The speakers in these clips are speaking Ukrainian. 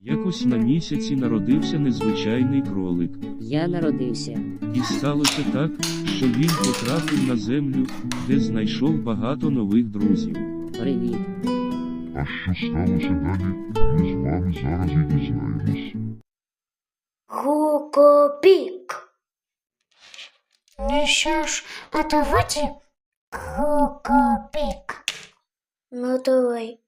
Якось на місяці народився незвичайний кролик, Я народився. і сталося так, що він потрапив на землю, де знайшов багато нових друзів. Привіт. А що сталося далі, ми з вами зараз і дізнаємось. Гукопік. Ну що ж, готувати? Гукопік. Ну давай.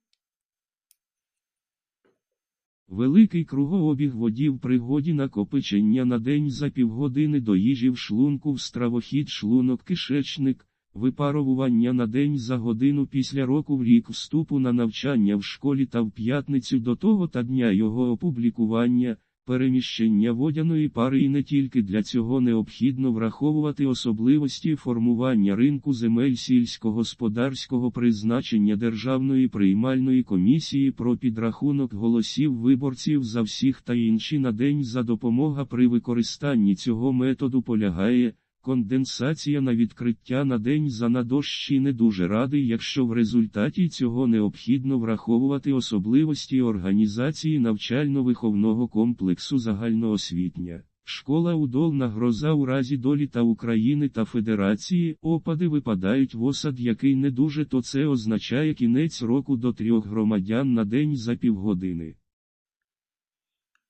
Великий кругообіг водів пригоді накопичення на день за півгодини до їжі в шлунку в стравохід шлунок кишечник, випаровування на день за годину після року в рік вступу на навчання в школі та в п'ятницю до того та дня його опублікування, переміщення водяної пари і не тільки для цього необхідно враховувати особливості формування ринку земель сільськогосподарського призначення Державної приймальної комісії про підрахунок голосів виборців за всіх та інші на день за допомога при використанні цього методу полягає. Конденсація на відкриття на день за дощі не дуже радий, якщо в результаті цього необхідно враховувати особливості організації навчально-виховного комплексу загальноосвітня. Школа удолна гроза у разі долі та України та Федерації, опади випадають в осад, який не дуже, то це означає кінець року до трьох громадян на день за півгодини.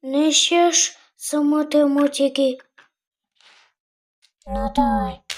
Не ще ж з 诺顿。